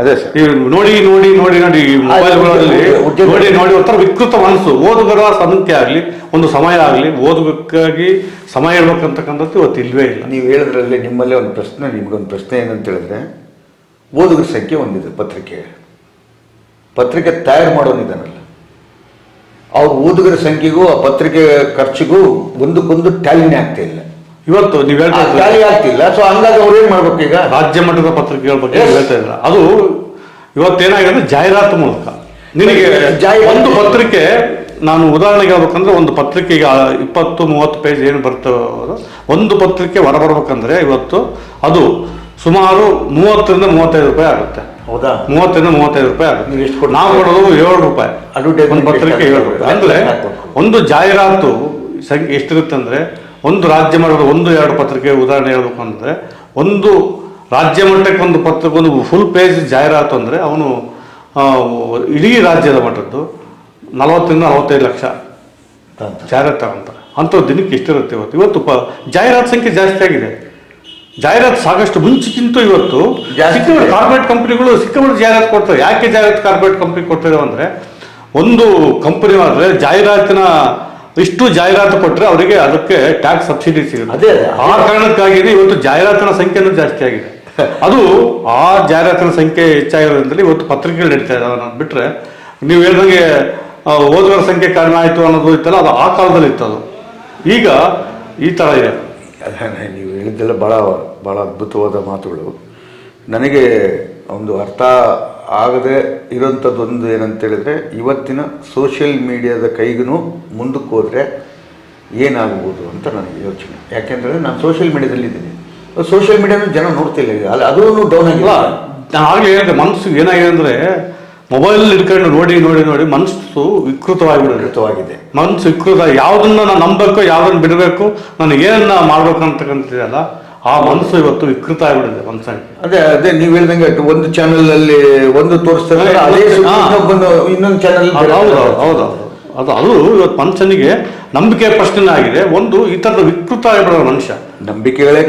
ಅದೇ ಸರ್. ನೋಡಿ ನೋಡಿ ನೋಡಿ ನೋಡಿ ಈ ಮೊಬೈಲ್ಗಳಲ್ಲಿ ನೋಡಿ ನೋಡಿ ಒಂಥರ ವಿಕೃತ ಮನಸ್ಸು. ಓದುಗರ ಸಂಖ್ಯೆ ಆಗಲಿ ಒಂದು ಸಮಯ ಆಗಲಿ ಓದುಗಕ್ಕಾಗಿ ಸಮಯ ಇರ್ಬೇಕಂತಕ್ಕಂಥದ್ದು ಇವತ್ತು ಇಲ್ವೇ ಇಲ್ಲ. ನೀವು ಹೇಳಿದ್ರಲ್ಲಿ ನಿಮ್ಮಲ್ಲೇ ಒಂದು ಪ್ರಶ್ನೆ ನಿಮ್ಗೊಂದು ಪ್ರಶ್ನೆ ಏನಂತ ಹೇಳಿದ್ರೆ ಓದುಗರ ಸಂಖ್ಯೆ ಒಂದಿದೆ ಪತ್ರಿಕೆ. ಪತ್ರಿಕೆ ತಯಾರು ಮಾಡೋನಿದ್ದಾನಲ್ಲ ಅವ್ರ ಓದುಗರ ಸಂಖ್ಯೆಗೂ ಆ ಪತ್ರಿಕೆ ಖರ್ಚಿಗೂ ಒಂದಕ್ಕೊಂದು ಟ್ಯಾಲಿನೇ ಆಗ್ತಾ ಇಲ್ಲ. ಇವತ್ತು ನೀವು ಹೇಳ್ತಾ ಟ್ಯಾಲಿ ಆಗ್ತಿಲ್ಲ ಸೊ ಹಂಗಾಗಿ ಅವ್ರು ಏನು ಮಾಡ್ಬೇಕು ಈಗ? ರಾಜ್ಯ ಮಟ್ಟದ ಪತ್ರಿಕೆಗಳ ಬಗ್ಗೆ. ಹೇಳ್ತಾ ಇಲ್ಲ ಅದು ಇವತ್ತೇನಾಗಿದೆ ಜಾಹೀರಾತು ಮೂಲಕ. ನಿನಗೆ ಒಂದು ಪತ್ರಿಕೆ ನಾನು ಉದಾಹರಣೆಗೆ ಹೇಳ್ಬೇಕಂದ್ರೆ ಒಂದು ಪತ್ರಿಕೆಗೆ ಇಪ್ಪತ್ತು ಮೂವತ್ತು ಪೇಜ್ ಏನು ಬರ್ತವೆ ಒಂದು ಪತ್ರಿಕೆ ಹೊರಬರ್ಬೇಕಂದ್ರೆ ಇವತ್ತು ಅದು ಸುಮಾರು ಮೂವತ್ತರಿಂದ ಮೂವತ್ತೈದು ರೂಪಾಯಿ ಆಗುತ್ತೆ. ಹೌದಾ? ಮೂವತ್ತರಿಂದ ಮೂವತ್ತೈದು ರೂಪಾಯಿ ಆಗುತ್ತೆ. ನೀವು ಎಷ್ಟು? ನಾವು ಕೊಡೋದು ಏಳು ರೂಪಾಯಿ. ಅದು ಒಂದು ಪತ್ರಿಕೆ ಏಳು ರೂಪಾಯಿ. ಅಂದ್ರೆ ಒಂದು ಜಾಹೀರಾತು ಸಂಖ್ಯೆ ಎಷ್ಟಿರುತ್ತೆ ಅಂದರೆ ಒಂದು ರಾಜ್ಯ ಮಟ್ಟದ ಒಂದು ಎರಡು ಪತ್ರಿಕೆ ಉದಾಹರಣೆ ಹೇಳಬೇಕು ಅಂದ್ರೆ ಒಂದು ರಾಜ್ಯ ಮಟ್ಟಕ್ಕೆ ಒಂದು ಪತ್ರಿಕೆ ಒಂದು ಫುಲ್ ಪೇಜ್ ಜಾಹೀರಾತು ಅಂದ್ರೆ ಅವನು ಇಡೀ ರಾಜ್ಯದ ಮಟ್ಟದ್ದು ನಲವತ್ತರಿಂದ ನಲವತ್ತೈದು ಲಕ್ಷ. ಜಾಹೀರಾತು ತಗೊಂತಾರೆ. ಅಂಥವು ದಿನಕ್ಕೆ ಇಷ್ಟಿರುತ್ತೆ ಇವತ್ತು? ಇವತ್ತು ಪ ಜಾಹೀರಾತು ಸಂಖ್ಯೆ ಜಾಸ್ತಿ ಆಗಿದೆ. ಜಾಹೀರಾತು ಸಾಕಷ್ಟು ಮುಂಚೆಗಿಂತ ಇವತ್ತು. ಇದೆ. ಕಾರ್ಪೊರೇಟ್ ಕಂಪ್ನಿಗಳು ಸಿಕ್ಕಾಪಟ್ಟೆ ಜಾಹೀರಾತು ಕೊಡ್ತಾರೆ ಯಾಕೆ ಜಾಹೀರಾತು ಕಾರ್ಪೊರೇಟ್ ಕಂಪ್ನಿ ಕೊಡ್ತಿದ್ದಾವೆ ಅಂದರೆ ಒಂದು ಕಂಪನಿ ಆದರೆ ಜಾಹೀರಾತಿನ ಇಷ್ಟು ಜಾಹೀರಾತು ಕೊಟ್ಟರೆ ಅವರಿಗೆ ಅದಕ್ಕೆ ಟ್ಯಾಕ್ಸ್ ಸಬ್ಸಿಡಿ ಸಿಗುತ್ತೆ. ಅದೇ. ಆ ಕಾರಣಕ್ಕಾಗಿ ಇವತ್ತು ಜಾಹೀರಾತಿನ ಸಂಖ್ಯೆನೂ ಜಾಸ್ತಿ ಆಗಿದೆ. [LAUGHS] ಅದು ಆ ಜಾಹೀರಾತಿನ ಸಂಖ್ಯೆ ಹೆಚ್ಚಾಗಿರೋದ್ರಿಂದ ಇವತ್ತು ಪತ್ರಿಕೆಗಳು ನಡೀತಾ ಇದ್ದಾವೆ ಅನ್ನೋದು ಬಿಟ್ಟರೆ ನೀವು ಹೇಳಿದಂಗೆ ಓದುವರ ಓದುಗರ ಸಂಖ್ಯೆ ಕಡಿಮೆ ಆಯಿತು ಅನ್ನೋದು ಇತ್ತಲ್ಲ ಅದು ಆ ಕಾಲದಲ್ಲಿ ಇತ್ತು ಅದು ಈಗ ಈ ಥರ ಇದೆ. [LAUGHS] ನೀವು ಹೇಳಿದ್ದೆಲ್ಲ ಭಾಳ ಭಾಳ ಅದ್ಭುತವಾದ ಮಾತುಗಳು. ನನಗೆ ಒಂದು ಅರ್ಥ ಆಗದೆ ಇರೋಂಥದ್ದೊಂದು ಏನಂತ ಹೇಳಿದ್ರೆ, ಇವತ್ತಿನ ಸೋಷಿಯಲ್ ಮೀಡಿಯಾದ ಕೈಗೂ ಮುಂದಕ್ಕೆ ಹೋದರೆ ಏನಾಗ್ಬೋದು ಅಂತ ನನಗೆ ಯೋಚನೆ. ಯಾಕೆಂದರೆ ನಾನು ಸೋಷಿಯಲ್ ಮೀಡಿಯಾದಲ್ಲಿ ಇದ್ದೀನಿ. ಸೋಷಿಯಲ್ ಮೀಡಿಯಾನು ಜನ ನೋಡ್ತಿಲ್ಲ ಈಗ. ಅಲ್ಲಿ ಅದೂ ಡೌನ್ ಆಗಿಲ್ಲ. ಆಗಲೇ ಹೇಳಿದೆ ಮನಸ್ಸು ಏನಾಗಿದೆ ಅಂದರೆ ಮೊಬೈಲ್ ಹಿಡ್ಕೊಂಡು ನೋಡಿ ನೋಡಿ ನೋಡಿ ಮನಸ್ಸು ವಿಕೃತವಾಗಿ ವಿಕೃತವಾಗಿದೆ ಮನಸ್ಸು ವಿಕೃತ ಯಾವುದನ್ನ ನಾನು ನಂಬಬೇಕು ಯಾವ್ದನ್ನ ಬಿಡಬೇಕು ನಾನು ಏನನ್ನ ಮಾಡ್ಬೇಕು ಅಂತಕ್ಕಂಥದ್ದಲ್ಲ ಆ ಮನಸ್ಸು ಇವತ್ತು ವಿಕೃತ ಆಗಿಬಿಡುತ್ತೆ ಮನಸ್ಸಾಗಿ ಅದೇ ಅದೇ ನೀವು ಹೇಳ್ದಂಗೆ ಒಂದು ಚಾನಲ್ ಅಲ್ಲಿ ಒಂದು ತೋರಿಸ್ತಾರೆ ಅದೇ ಇನ್ನೊಂದು ಚಾನಲ್ ಹೌದು ಹೌದು ಅದು ಅದು ಇವತ್ತು ಮನುಷ್ಯನಿಗೆ ನಂಬಿಕೆ ಪ್ರಶ್ನೆ ಆಗಿದೆ. ಒಂದು ಈ ಥರದ ವಿಕೃತ ಆಗಿಬಿಡೋದು ಮನುಷ್ಯ. ನಂಬಿಕೆಗಳೇ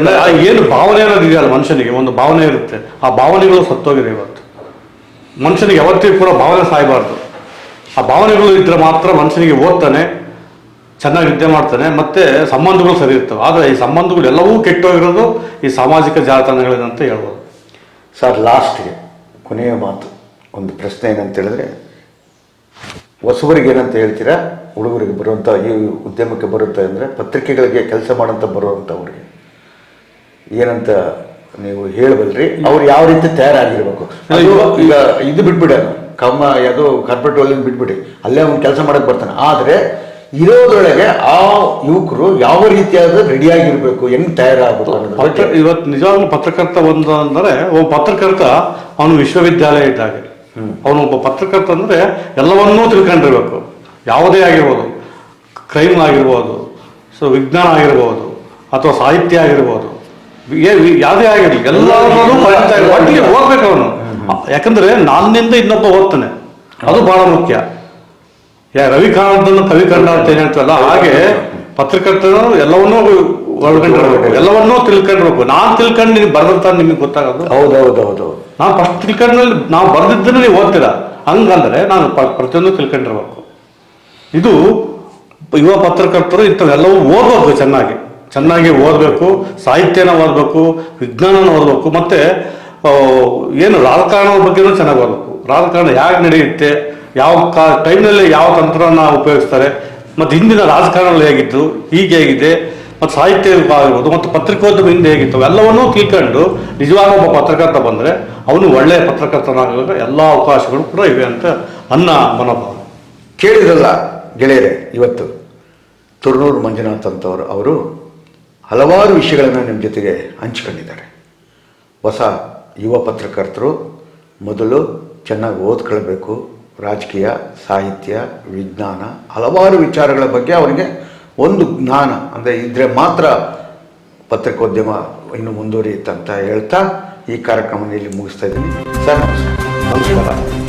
ಏನು ಭಾವನೆ ಅನ್ನೋದು ಇದೆಯಲ್ಲ ಮನುಷ್ಯನಿಗೆ ಒಂದು ಭಾವನೆ ಇರುತ್ತೆ. ಆ ಭಾವನೆಗಳು ಸತ್ತೋಗಿದೆ ಇವತ್ತು. ಮನುಷ್ಯನಿಗೆ ಯಾವತ್ತಿಗೂ ಕೂಡ ಭಾವನೆ ಸಾಯಬಾರ್ದು. ಆ ಭಾವನೆಗಳು ಇದ್ರೆ ಮಾತ್ರ ಮನುಷ್ಯನಿಗೆ ಓದ್ತಾನೆ, ಚೆನ್ನಾಗಿ ವಿದ್ಯೆ ಮಾಡ್ತಾನೆ, ಮತ್ತೆ ಸಂಬಂಧಗಳು ಸರಿ ಇರ್ತವೆ. ಆದರೆ ಈ ಸಂಬಂಧಗಳು ಎಲ್ಲವೂ ಕೆಟ್ಟೋಗಿರೋದು ಈ ಸಾಮಾಜಿಕ ಜಾಲತಾಣಗಳಿದೆ ಅಂತ ಹೇಳ್ಬೋದು. ಸರ್ ಲಾಸ್ಟ್ಗೆ ಕೊನೆಯ ಮಾತು. ಒಂದು ಪ್ರಶ್ನೆ ಏನಂತ ಹೇಳಿದ್ರೆ ಹೊಸಬರಿಗೆ ಏನಂತ ಹೇಳ್ತೀರಾ? ಹುಡುಗರಿಗೆ ಬರುವಂಥ ಈ ಉದ್ಯಮಕ್ಕೆ ಬರುತ್ತೆ ಅಂದರೆ ಪತ್ರಿಕೆಗಳಿಗೆ ಕೆಲಸ ಮಾಡೋಂಥ ಬರುವಂಥವ್ರಿಗೆ ಏನಂತ ನೀವು ಹೇಳಬಲ್ರಿ ಅವ್ರು ಯಾವ ರೀತಿ ತಯಾರಾಗಿರ್ಬೇಕು? ಈಗ ಇದು ಬಿಟ್ಬಿಡೋಣ ಕಮ್ಮ ಯಾವುದು ಕಾರ್ಪೊರೇಟ್ ಒಳ್ಳೆಯಿಂದ ಬಿಟ್ಬಿಡಿ. ಅಲ್ಲೇ ಅವ್ನು ಕೆಲಸ ಮಾಡಕ್ಕೆ ಬರ್ತಾನೆ. ಆದರೆ ಇರೋದ್ರೊಳಗೆ ಆ ಯುವಕರು ಯಾವ ರೀತಿಯಾದ ರೆಡಿಯಾಗಿರ್ಬೇಕು ಹೆಂಗ್ ತಯಾರಾಗಬೇಕು ಇವತ್ತು ನಿಜವಾಗ್ಲೂ ಪತ್ರಕರ್ತ ಒಂದು ಅಂದರೆ ಒಬ್ಬ ಪತ್ರಕರ್ತ ಅವನು ವಿಶ್ವವಿದ್ಯಾಲಯ ಇದ್ದಾಗೆ. ಅವನು ಒಬ್ಬ ಪತ್ರಕರ್ತ ಅಂದರೆ ಎಲ್ಲವನ್ನೂ ತಿಳ್ಕೊಂಡಿರ್ಬೇಕು. ಯಾವುದೇ ಆಗಿರ್ಬೋದು. ಕ್ರೈಮ್ ಆಗಿರ್ಬೋದು ಸೊ ವಿಜ್ಞಾನ ಆಗಿರ್ಬೋದು ಅಥವಾ ಸಾಹಿತ್ಯ ಆಗಿರ್ಬೋದು. ಯಾವುದೇ ಆಗಿರಲಿ ಎಲ್ಲರೂ. ಒಟ್ಟಿಗೆ ಹೋಗ್ಬೇಕು ಅವನು. ಯಾಕಂದ್ರೆ ನನ್ನಿಂದ ಇನ್ನೊಬ್ಬ ಓದ್ತಾನೆ. ಅದು ಬಹಳ ಮುಖ್ಯ. ಯಾ ಕವಿ ಕಂಡ ಅಂತ ಏನ್ ಹೇಳ್ತಾರಲ್ಲ ಹಾಗೆ ಪತ್ರಕರ್ತರು ಎಲ್ಲವನ್ನೂ ಒಳಗೊಂಡಿರ್ಬೇಕು ಎಲ್ಲವನ್ನೂ ತಿಳ್ಕೊಂಡಿರ್ಬೇಕು. ನಾನ್ ತಿಳ್ಕೊಂಡು ನಿಮ್ಗೆ ಬರ್ದಂತ ನಿಮಗೆ ಗೊತ್ತಾಗೋದು? ಹೌದು ನಾನು ಫಸ್ಟ್ ತಿಳ್ಕೊಂಡ್ಮೇಲೆ ನಾವು ಬರ್ದಿದ್ದನ್ನ ನೀವು ಓದ್ತೀರಾ? ಹಂಗಂದ್ರೆ ನಾನು ಪ್ರತಿಯೊಂದು ತಿಳ್ಕೊಂಡಿರ್ಬೇಕು. ಇದು ಯುವ ಪತ್ರಕರ್ತರು ಇಂಥವೆಲ್ಲವೂ ಓದಬೇಕು ಚೆನ್ನಾಗಿ. ಚೆನ್ನಾಗಿ ಓದಬೇಕು, ಸಾಹಿತ್ಯನ ಓದಬೇಕು, ವಿಜ್ಞಾನನ ಓದಬೇಕು, ಮತ್ತು ಏನು ರಾಜಕಾರಣದ ಬಗ್ಗೆನೂ ಚೆನ್ನಾಗಿ ಓದಬೇಕು. ರಾಜಕಾರಣ ಹೇಗೆ ನಡೆಯುತ್ತೆ, ಯಾವ ಕಾ, ಟೈಮ್ನಲ್ಲಿ ಯಾವ ತಂತ್ರನ ಉಪಯೋಗಿಸ್ತಾರೆ, ಮತ್ತು ಹಿಂದಿನ ರಾಜಕಾರಣಗಳು ಹೇಗಿತ್ತು ಹೀಗೆ ಹೇಗಿದೆ, ಮತ್ತು ಸಾಹಿತ್ಯ ಆಗಿರ್ಬೋದು ಮತ್ತು ಪತ್ರಿಕೋದ್ಯಮ ಹಿಂದೆ ಹೇಗಿತ್ತು ಅವೆಲ್ಲವನ್ನೂ ತಿಳ್ಕೊಂಡು ನಿಜವಾಗ ಒಬ್ಬ ಪತ್ರಕರ್ತ ಬಂದರೆ, ಅವನು ಒಳ್ಳೆಯ ಪತ್ರಕರ್ತನಾಗಲಿಕ್ಕೆ ಎಲ್ಲ ಅವಕಾಶಗಳು ಕೂಡ ಇವೆ ಅಂತ ನನ್ನ ಮನೋಭಾವ. ಕೇಳಿದ್ರಲ್ಲ ಗೆಳೆಯರೆ, ಇವತ್ತು ತುರ್ನೂರು ಮಂಜುನಾಥ್ ಅಂತವರು, ಅವರು ಹಲವಾರು ವಿಷಯಗಳನ್ನು ನಿಮ್ಮ ಜೊತೆಗೆ ಹಂಚ್ಕೊಂಡಿದ್ದಾರೆ. ಹೊಸ ಯುವ ಪತ್ರಕರ್ತರು ಮೊದಲು ಚೆನ್ನಾಗಿ ಓದ್ಕೊಳ್ಬೇಕು. ರಾಜಕೀಯ, ಸಾಹಿತ್ಯ, ವಿಜ್ಞಾನ, ಹಲವಾರು ವಿಚಾರಗಳ ಬಗ್ಗೆ ಅವರಿಗೆ ಒಂದು ಜ್ಞಾನ ಅಂದರೆ ಇದ್ರೆ ಮಾತ್ರ ಪತ್ರಿಕೋದ್ಯಮ ಇನ್ನು ಮುಂದುವರಿಯುತ್ತಂತ ಹೇಳ್ತಾ ಈ ಕಾರ್ಯಕ್ರಮದಲ್ಲಿ ಮುಗಿಸ್ತಾ ಇದ್ದೀನಿ. ಸರ್ ನಮಸ್ಕಾರ.